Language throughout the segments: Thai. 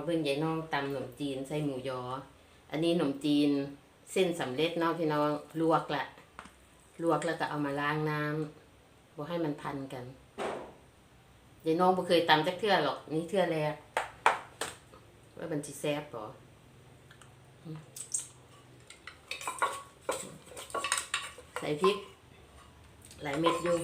าเบิ่งยายน้องตำขนมจีนใส่หมูยอ อันนี้ขนมจีนเส้นสำเร็จเนาะพี่น้องลวกละลวกแล้วก็เอามาล้างน้ำบ่ให้มันพันกันยายน้องบ่เคยตำจักเทื่อหรอกนี่เทื่อแรกว่ามันสิแซ่บบ่ใส่พริก หลายเม็ดอยู่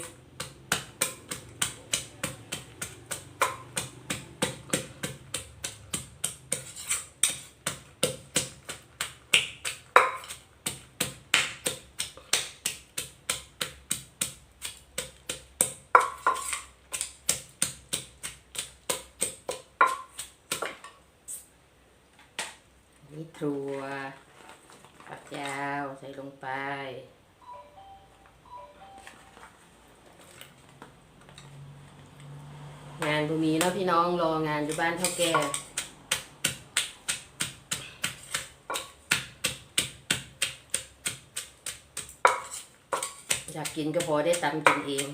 นี่ถั่วฝักยาวใส่ลง ไป งานบ่มีเนาะพี่น้องรองานอยู่บ้านเท่าแก่อยากกินก็พอได้ตำกินเอง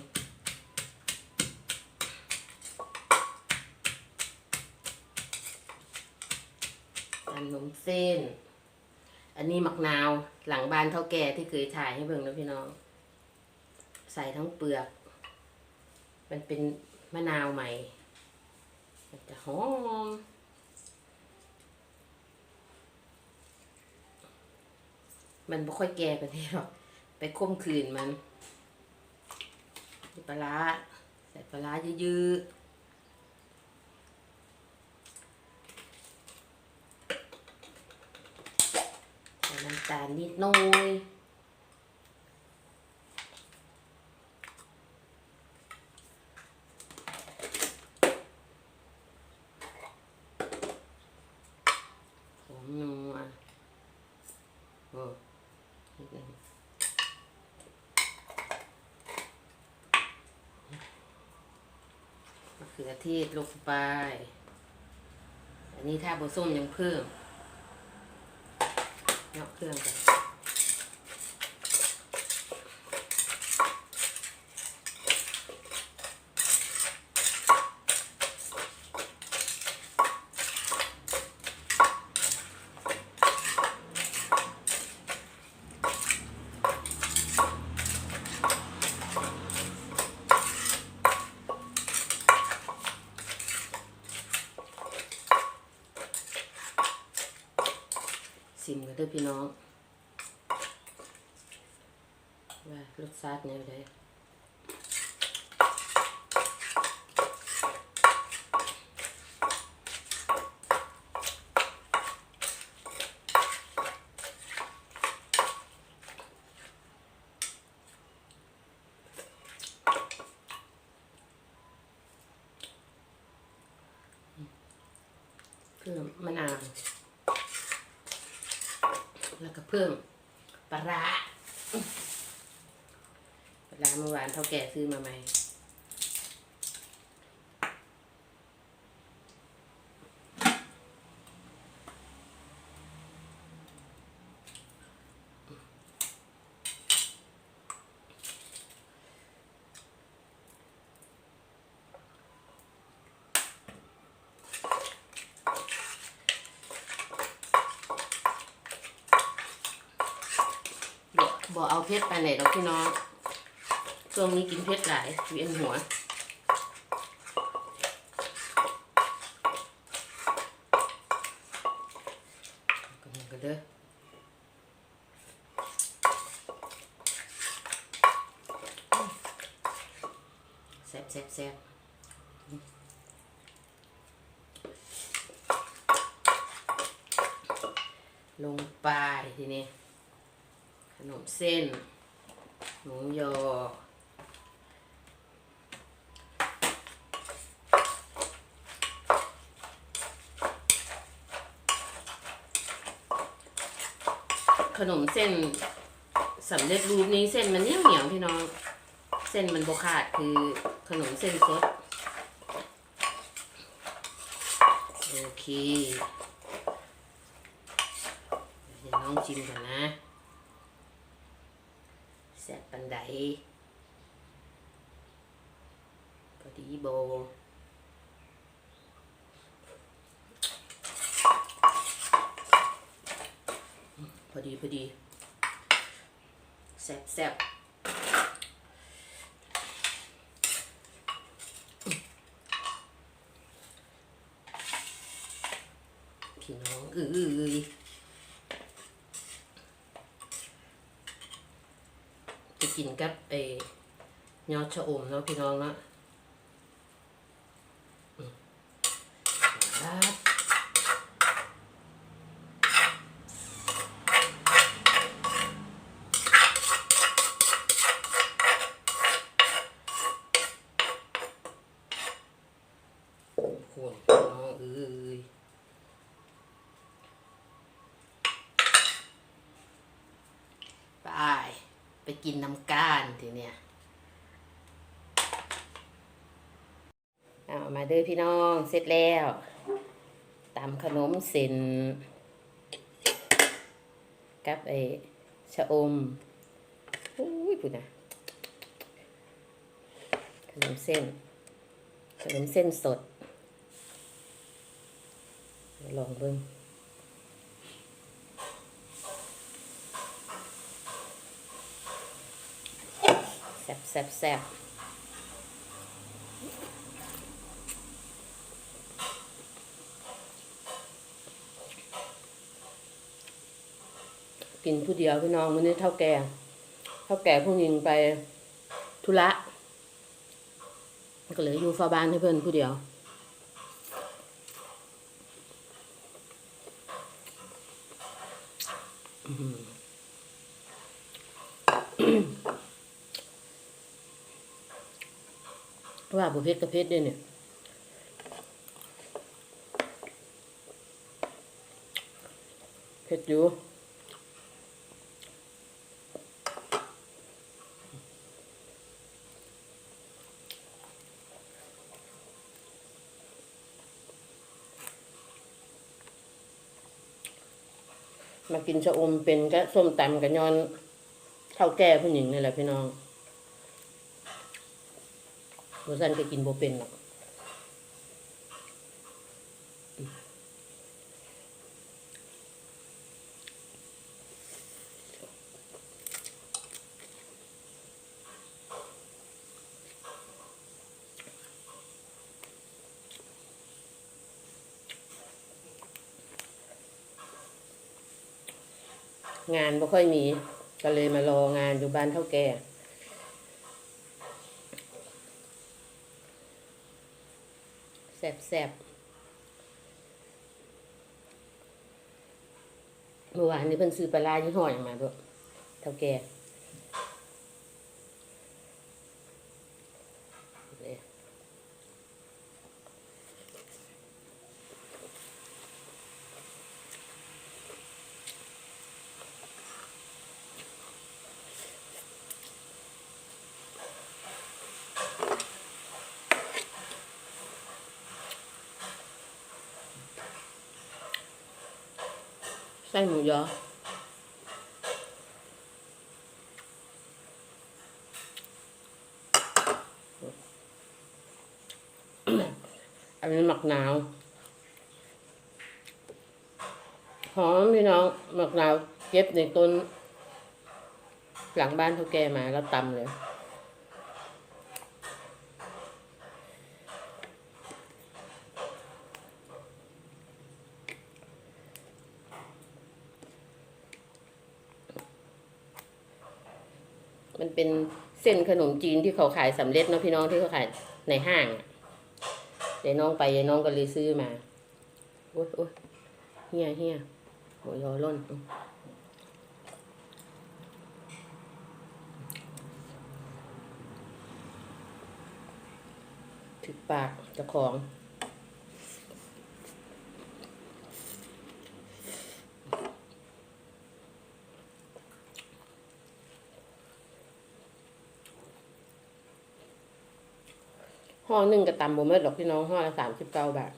ตำนมเส้น อันนี้มักนาวหลังบ้านเท่าแก่ที่เคยถ่ายให้เบิ่งนะพี่น้อง ใส่ทั้งเปลือก มันเป็นมะนาวใหม่ มันจะหอมมันไม่ค่อยแก่กันนี้หรอก ไปค้มคืนมันใสปลาร้าใส่ปลาร้าเยอะๆใส่น้ำ ตาลนิดหน่อยผงนัวโอ้นิดนึงมะเขือเทศลงไป อันนี้ถ้าบส้มยังเพิ่ม ยกเครื่องกัน พี่น้อง ว่ารสชาติแนวใดเพิ่มมะนาว แล้วก็เพิ่มปลาร้าปลาร้าเมื่อวานเท่าแก่ซื้อมาใหม่ บอกบอกเอาเพชรไปไหนดอกพี่น้องช่วงนี้กินเพชรหลายเวียนหัวกันเด้อแซ่บแซ่บแซ่บลงไปทีนี้ นมเส้นหมูยอ ขนมเส้นสำเร็จรูปนี้เส้นมันเหนียวเหนียวพี่น้อง เส้นมันบขาดคือขนมเส้นสดโอเคเดี๋ยวน้องชิมก่อนนะ พอดีโบพอดีพอดีแซ่บแซ่บ ยอดชะอมเนาะพี่น้องเนาะอืมครับคนน้องเอ้ยไป ไปกินน้ำก้านทีเนี้ยเอามาเด้อพี่น้องเสร็จแล้วตำขนมเส้นกับไอ้ชะอมอุ้ยพูดนะขนมเส้นขนมเส้นสด ลองเบิ่งแซ่บแซ่บแซ่บ กินผู้เดียวพี่น้องวันนี้เท่าแก่เท่าแก่ผู้หญิงไปธุระก็เลยอยู่ฟ้าบ้านให้เพื่อนผู้เดียวว่าบุเพชรกับเพชรด้วยเนี่ยเพชรอยู่ มากินชะอมเป็นก็ส้มตำกับยอนข้าวแก่ผู้หญิงนี่แหละพี่น้องโบซันก็กินโบเป็นหรอก งานไม่ค่อยมี ก็เลยมารองานอยู่บ้านเท่าแก่แสบแสบเมื่อวานนี้เพิ่นซื้อปลาร้ายี่ห้ออย่างมาด้วยเท่าแก่เนี่ย ไส้หมูยออันนี้หมักหนาวหอมพี่น้องหมักหนาวเก็บในต้น หลังบ้านเขาแกมาแล้วตำเลย มันเป็นเส้นขนมจีนที่เขาขายสำเร็จเนาะพี่น้องที่เขาขายในห้างอะเดี๋ยน้องไปเดี๋ยน้องก็เลยซื้อมาโอ๊ยโอ๊ยเฮียเฮียหมูยอล่นอืมถึกปากเจ้าของ ห่อหนึ่งกระตำบ่เมื่อดอกพี่น้องห่อละสามสิบเก้าบาท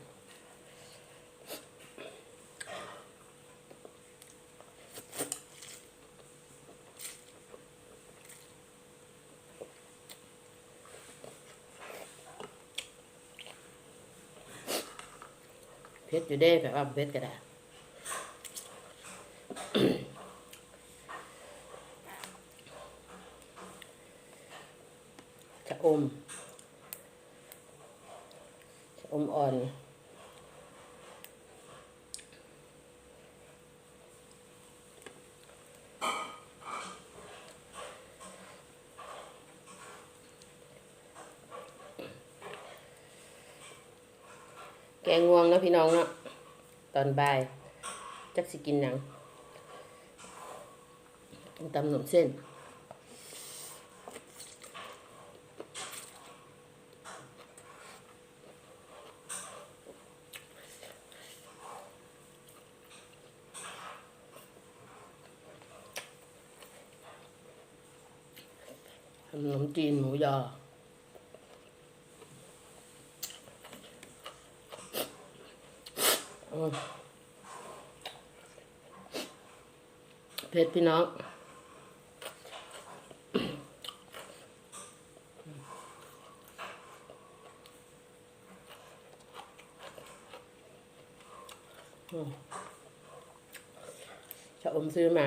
เพชรอยู่ได้แบบว่าเพชรก็ได้ชะอม อ่อน แกงงวงนะพี่น้องเนาะตอนบ่าย จักสิกินหยังตำหนมเส้น จีนหมูยอ เผ็ดพี่น้องจะอมซื้อมา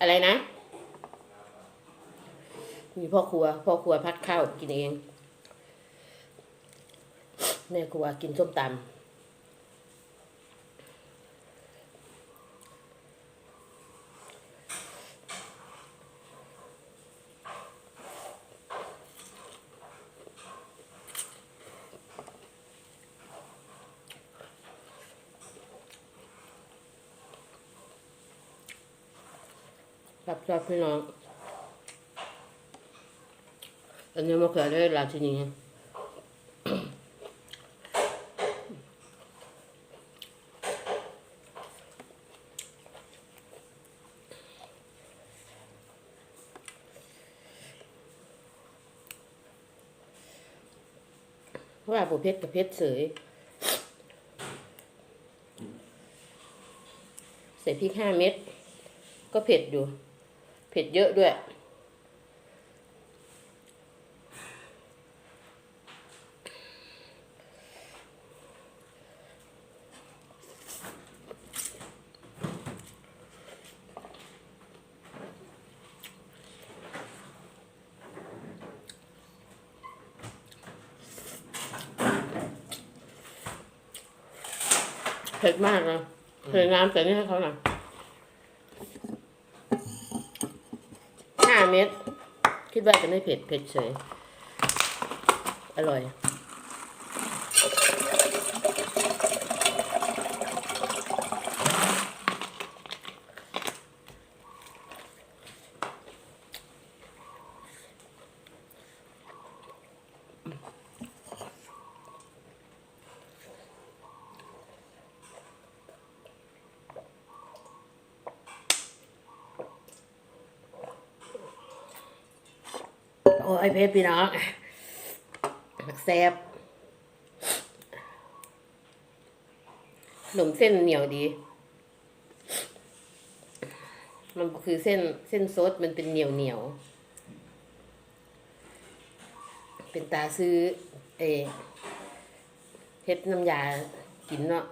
อะไรนะ มี พ่อครัว พ่อครัวพัดข้าวกินเองแม่ครัวกินส้มตำรับชอบพี่น้อง อันนี้มะเขือเทศราชินีว่าบุเพชรกับเพชรเสยใส่พริกห้าเม็ดก็เผ็ดอยู่ เผ็ดเยอะด้วย เผ็ดมากเลยเทน้ำแต่นี่ให้เขาหน่อยห้าเม็ด คิดว่าจะไม่เผ็ด เผ็ดเฉย อร่อย โอ้เพชรพี่น้องแซ่บขนมเส้นเหนียวดี มันคือเส้นเส้นซดมันเป็นเหนียวเหนียว เป็นตาซื้อเอเพชรน้ำยากินเนาะ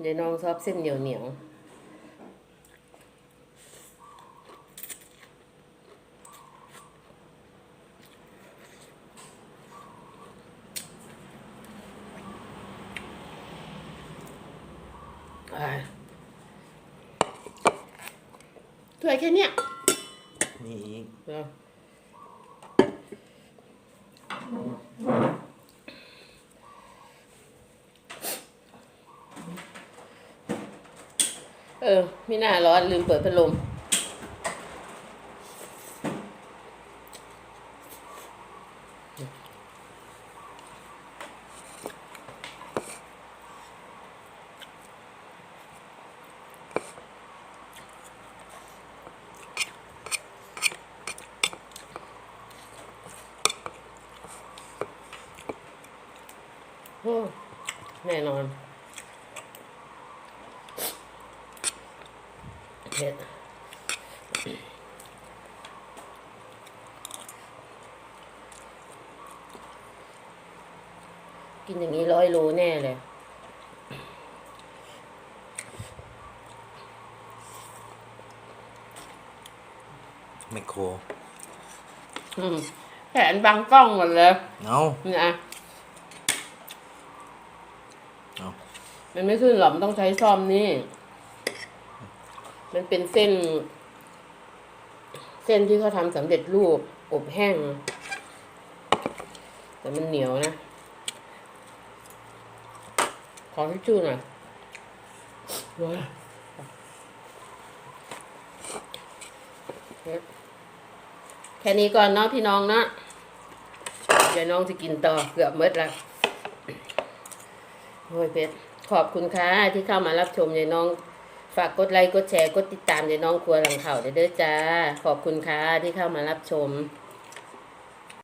เดี๋ยวน้องชอบเส้นเหนียวเหนียว ถ้วยแค่เนี้ยนี่อีกเดี๋ยวเออ ไม่น่าร้อนลืมเปิดพัดลม น่นอนเผ็ดกินอย่างนี้ร้อยโลแน่เลยไมโคร อืมแผนบางกล้องหมดเลยเนาะเนี่ย มันไม่ขึ้นหรอกมันต้องใช้ซ่อมนี่ มันเป็นเส้น เส้นที่เขาทำสำเร็จรูปอบแห้ง แต่มันเหนียวนะ ขอทิชชู่หน่อยว้าแค่นี้ก่อนเนาะพี่น้องเนาะเดี๋ยวน้องจะกินต่อเกือบหมดแล้วโอ้ยเพชร ขอบคุณค่ะที่เข้ามารับชมยายน้อง ฝากกดไลค์กดแชร์กดติดตามยายน้องครัวหลังเข่าเด้อจ้า ขอบคุณค่ะที่เข้ามารับชม